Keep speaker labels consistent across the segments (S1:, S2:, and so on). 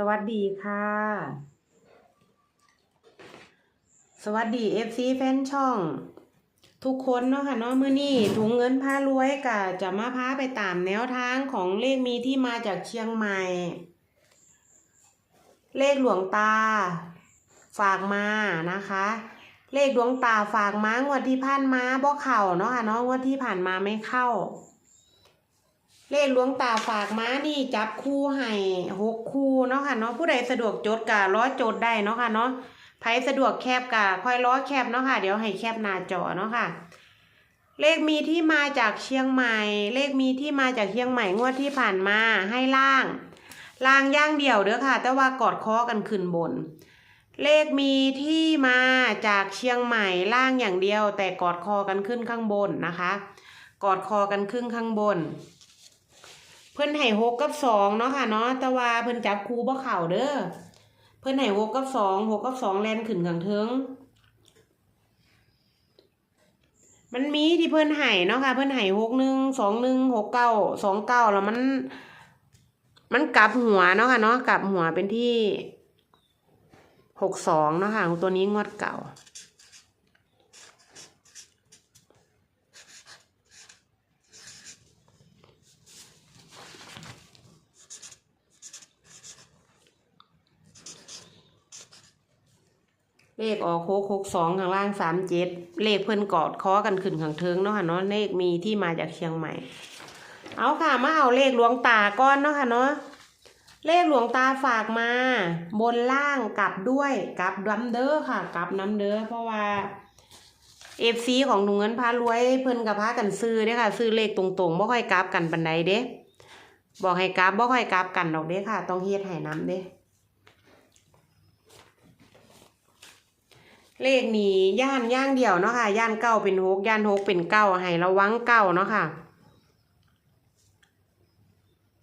S1: สวัสดีค่ะ สวัสดี FC แฟนช่อง ทุกคนเนาะค่ะเนาะมื้อนี้ถุงเงินพารวยกะจะมาพาไปตามแนวทางของเลขมีที่มาจากเชียงใหม่ เลขหลวงตา ฝากมานะคะ เลขดวงตาฝากมางวดที่ผ่านมาบ่เข้าเนาะค่ะเนาะงวดที่ผ่านมาไม่เข้า เลขหลวงตาฝากมานี่จับคู่ให้หกคู่เนาะค่ะเนาะผู้ใดสะดวกจดกะล้อจดได้เนาะค่ะเนาะไผสะดวกแคบกะค่อยล้อแคบเนาะค่ะ เดี๋ยวให้แคบหน้าจอเนาะค่ะ เลขมีที่มาจากเชียงใหม่ เลขมีที่มาจากเชียงใหม่งวดที่ผ่านมาให้ล่าง ล่างย่างเดี่ยวเด้อค่ะ แต่ว่ากอดคอกันขึ้นบน เลขมีที่มาจากเชียงใหม่ล่างอย่างเดียว แต่กอดคอกันขึ้นข้างบนนะคะ กอดคอกันขึ้นข้างบน เพิ่นให้หกกับสองเนาะค่ะเนาะแต่ว่าเพิ่นจับคูบ่เข่าเด้อเพิ่นให้หกกับสองหกกับสองแลนขึ้นข้างเทิงมันมีที่เพิ่นให้เนาะค่ะ เพิ่นให้หกหนึ่งสองหนึ่งหกเก้าสองเก้าแล้วมัน มันกลับหัวเนาะค่ะเนาะกลับหัวเป็นที่หกสองเนาะค่ะตัวนี้งวดเก่า เลขออกโคกหกสองข้างล่างสามเจ็ดเลขเพิ่อนกอดคอกันขึ้นข้างเทิงเนาะค่ะเนาะเลขมีที่มาจากเชียงใหม่ เอาค่ะมาเอาเลขหลวงตาก้อนเนาะค่ะเนาะเลขหลวงตาฝากมา บนล่างกลับด้วยกลับน้ำเด้อค่ะกลับน้ำเด้อเพราะว่าเอฟซีของหนุ่งเงินพารวยเพิ่นกับพากันซื้อเด้ค่ะ ซื้อเลขตรงๆบ่ค่อยกลับกันปันใดเด้บอกให้กลับบ่ค่อยกลับกันดอกเด้ค่ะ ต้องเฮ็ดให้น้ำเด้ เลขนี้ย่านย่างเดียวเนาะค่ะ ย่านเก้าเป็นหกย่านหกเป็นเก้าให้ระวังเก้าเนาะค่ะ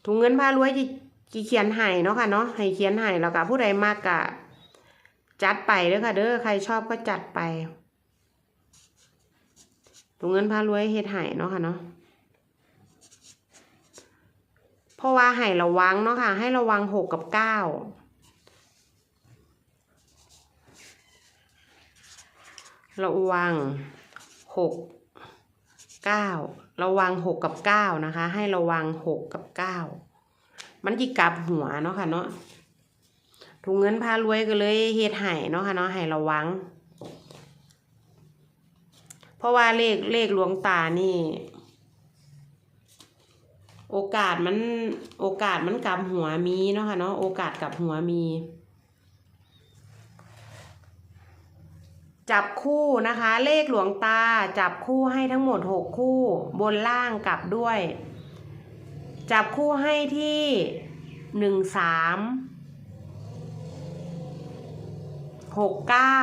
S1: ถุงเงินพารวยจีจีเขียนให้เนาะค่ะเนาะให้เขียนให้แล้วก็ผู้ใดมากกะจัดไปเด้อค่ะ เด้อใครชอบก็จัดไปถุงเงินพารวยเฮ็ดให้เนาะค่ะเนาะเพราะว่าให้ระวังเนาะค่ะ ให้ระวังหกกับเก้า ระวังหกเก้าระวังหกกับเก้านะคะ ให้ระวังหกกับเก้ามันจิกลับหัวเนาะค่ะเนาะถุงเงินพารวยก็เลยเฮ็ดให้เนาะค่ะเนาะให้ระวัง เพราะว่าเลขเลขหลวงตานี่ โอกาสมันโอกาสมันกลับหัวมีเนาะค่ะเนาะโอกาสกลับหัวมี จับคู่นะคะ เลขหลวงตาจับคู่ให้ทั้งหมดหกคู่ บนล่างกลับด้วย จับคู่ให้ที่หนึ่งสามหกเก้า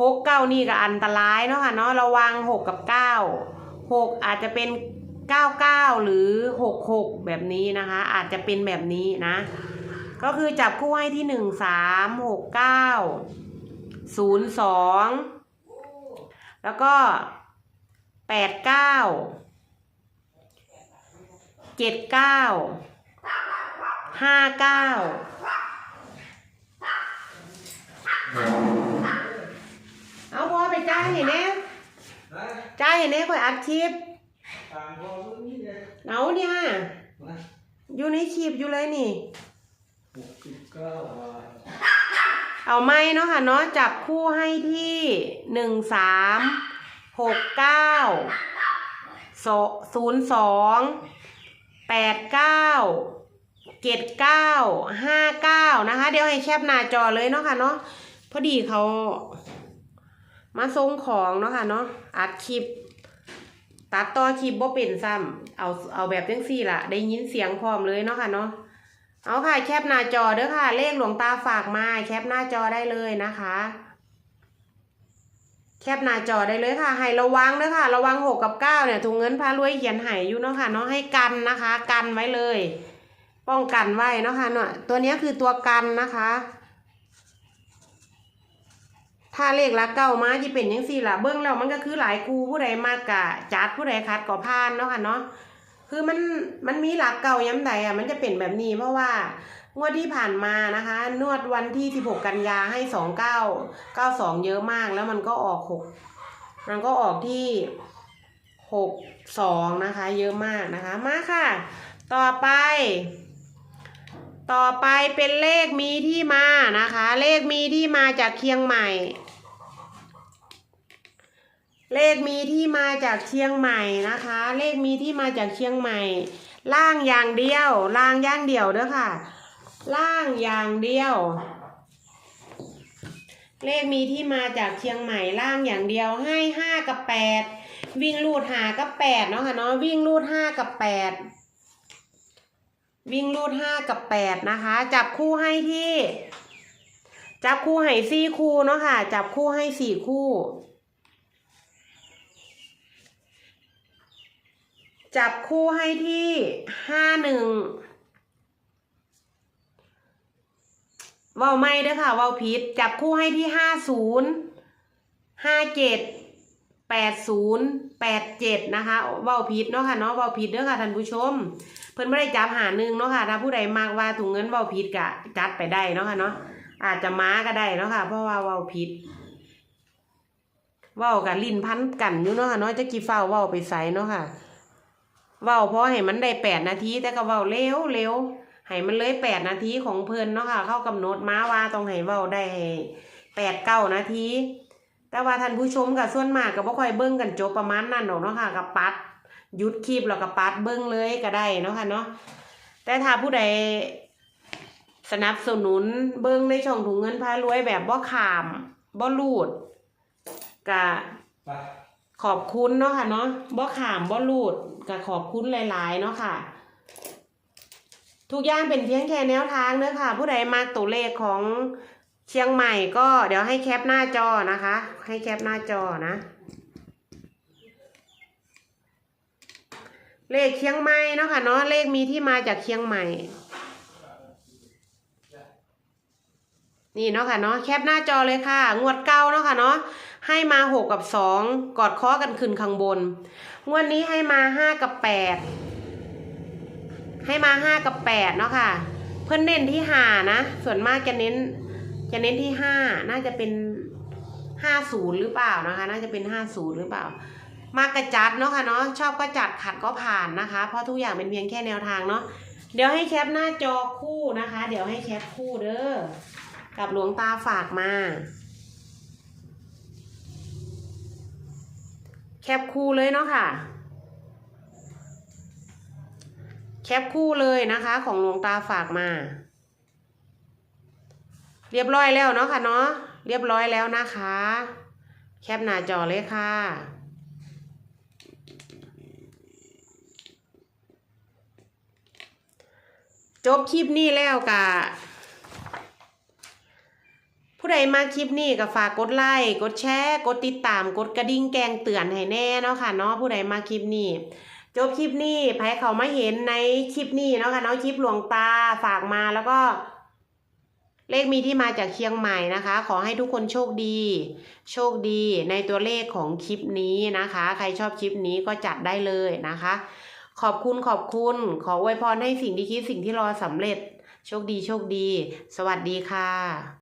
S1: หกเก้านี่ก็อันตรายเนาะค่ะเนาะระวังหกกับเก้าหกอาจจะเป็นเก้าเก้าหรือหกหกแบบนี้นะคะ อาจจะเป็นแบบนี้นะ ก็คือจับคู่ให้ที่หนึ่งสามหกเก้า ศูนย์สองแล้วก็แปดเก้าเจ็ดเก้าห้าเก้าเอาพอไปจ่าเห็นไหมจ่าเห็นไหมคอยอัดคลิป
S2: ต่างพอมึงนี่เอา
S1: เนี่ยอยู่ในคลิปอยู่เลยนี่
S2: หกสิบเก้าบาท
S1: เอาไม่เนาะค่ะเนาะจับคู่ให้ที่หนึ่งสามหกเก้าศูนย์สองแปดเก้าเจ็ดเก้าห้าเก้านะคะ เดี๋ยวให้แคปหน้าจอเลยเนาะค่ะเนาะพอดีเขามาส่งของเนาะค่ะเนาะอัดคลิป ตัดต่อคลิปบ่เป็นซ้ำเอาเอาแบบจังสี่ละได้ยินเสียงพร้อมเลยเนาะค่ะเนาะ เอาค่ะแคปหน้าจอเด้อค่ะ เลขหลวงตาฝากมาแคปหน้าจอได้เลยนะคะ แคปหน้าจอได้เลยค่ะ ให้ระวังเด้อค่ะ ระวังหกกับเก้าเนี่ยถุงเงินพารวยเขียนหายอยู่เนาะค่ะเนาะให้กันนะคะ กันไว้เลย ป้องกันไว้เนาะค่ะเนาะตัวนี้คือตัวกันนะคะถ้าเลขละเก้ามาจะเป็นยังสี่ล่ะเบิ้องแล้วมันก็คือหลายครูผู้ใดมากกะจัดผู้ใดคัดก็พานเนาะค่ะเนาะ คือมันมันมีหลักเก่าย้ำใดอะมันจะเป็นแบบนี้เพราะว่างวดที่ผ่านมานะคะ นวดวันที่ 16 กันยาให้ 29 92 เยอะมากแล้วมันก็ออก 6 มันก็ออกที่ 62 นะคะ เยอะมากนะคะมาค่ะ ต่อไป ต่อไปเป็นเลขมีที่มานะคะ เลขมีที่มาจากเชียงใหม่ เลขมีที่มาจากเชียงใหม่นะคะ เลขมีที่มาจากเชียงใหม่ ล่างอย่างเดียว ล่างอย่างเดียวเด้อค่ะ ล่างอย่างเดียว เลขมีที่มาจากเชียงใหม่ ล่างอย่างเดียวให้ห้ากับแปดวิ่งรูดหากับแปดเนาะค่ะเนาะวิ่งรูดห้ากับแปดวิ่งรูดห้ากับแปดนะคะ จับคู่ให้ที่ จับคู่ให้สี่คู่เนาะค่ะ จับคู่ให้สี่คู่ จับคู่ให้ที่ห้าหนึ่งเว้าไม่เด้อค่ะเว้าผิด จับคู่ให้ที่ห้าศูนย์ห้าเจ็ดแปดศูนย์แปดเจ็ดนะคะเว้าผิดเนาะค่ะเนาะเว้าผิดเด้อค่ะท่านผู้ชม เพิ่นไม่ได้จับหาหนึ่งเนาะค่ะถ้าผู้ใดมากว่าถุงเงินเว้าผิดกะจัดไปได้เนาะค่ะเนาะอาจจะม้าก็ได้เนาะค่ะเพราะว่าเว้าผิดเว้ากับลิ้นพันกันอยู่เนาะค่ะเนาะจะกี่เฝ้าเว้าไปใส่เนาะค่ะ เว้าเพราะให้มันได้แปดนาทีแต่ก็เว้าเร็วเร็วให้มันเลยแปดนาทีของเพิ่นเนาะค่ะเข้ากำหนดมาว่าต้องให้เว้าได้แปดเก้านาทีแต่ว่าท่านผู้ชมกับส่วนมากก็บ่ค่อยเบิ่งกันจบประมาณนั้นหรอกเนาะค่ะกับปัดยุดคลิปแล้วก็ปัดเบิ่งเลยก็ได้เนาะค่ะเนาะแต่ถ้าผู้ใดสนับสนุนเบิ่งในช่องถุงเงินพารวยแบบบ่ขามบ่ลูดก็
S2: ไป
S1: ขอบคุณเนาะค่ะเนาะบ่ขามบ่รูดก็ขอบคุณหลาย ๆ เนาะค่ะ ทุกอย่างเป็นเพียงแค่แนวทางเด้อค่ะ ผู้ใดมาตัวเลขของเชียงใหม่ก็เดี๋ยวให้แคปหน้าจอนะคะ ให้แคปหน้าจอนะ เลขเชียงใหม่เนาะค่ะเนาะเลขมีที่มาจากเชียงใหม่ นี่เนาะค่ะเนาะแคปหน้าจอเลยค่ะ งวดเก้าเนาะค่ะเนาะ ให้มาหกกับสองกอดค้อกันขึ้นข้างบน งวดนี้ให้มาห้ากับแปดให้มาห้ากับแปดเนาะค่ะ เพื่อนเน้นที่ห้านะ ส่วนมากจะเน้น จะเน้นที่ห้าน่าจะเป็นห้าศูนย์หรือเปล่านะคะ น่าจะเป็นห้าศูนย์หรือเปล่า มากระจัดเนาะค่ะเนาะชอบก็จัดขัดก็ผ่านนะคะ เพราะทุกอย่างเป็นเพียงแค่แนวทางเนาะเดี๋ยวให้แคปหน้าจอคู่นะคะ เดี๋ยวให้แคปคู่เด้อกับหลวงตาฝากมา คปคู่เลยเนาะค่ะ แคปคู่เลยนะคะ ของหลวงตาฝากมา เรียบร้อยแล้วเนาะค่ะเนาะเรียบร้อยแล้วนะคะ แคปหน้าจอเลยค่ะจบคลิปนี้แล้วกะ ผู้ใดมาคลิปนี้ก็ฝากกดไลค์กดแชร์กดติดตามกดกระดิ่งแกงเตือนให้แน่เนาะค่ะเนาะผู้ใดมาคลิปนี้จบคลิปนี้ไผเขามาเห็นในคลิปนี้เนาะค่ะเนาะคลิปหลวงตาฝากมาแล้วก็ เลขมีที่มาจากเชียงใหม่นะคะ ขอให้ทุกคนโชคดี โชคดีในตัวเลขของคลิปนี้นะคะ ใครชอบคลิปนี้ก็จัดได้เลยนะคะ ขอบคุณขอบคุณ ขออวยพรให้สิ่งที่คิดสิ่งที่รอสำเร็จ โชคดีโชคดี สวัสดีค่ะ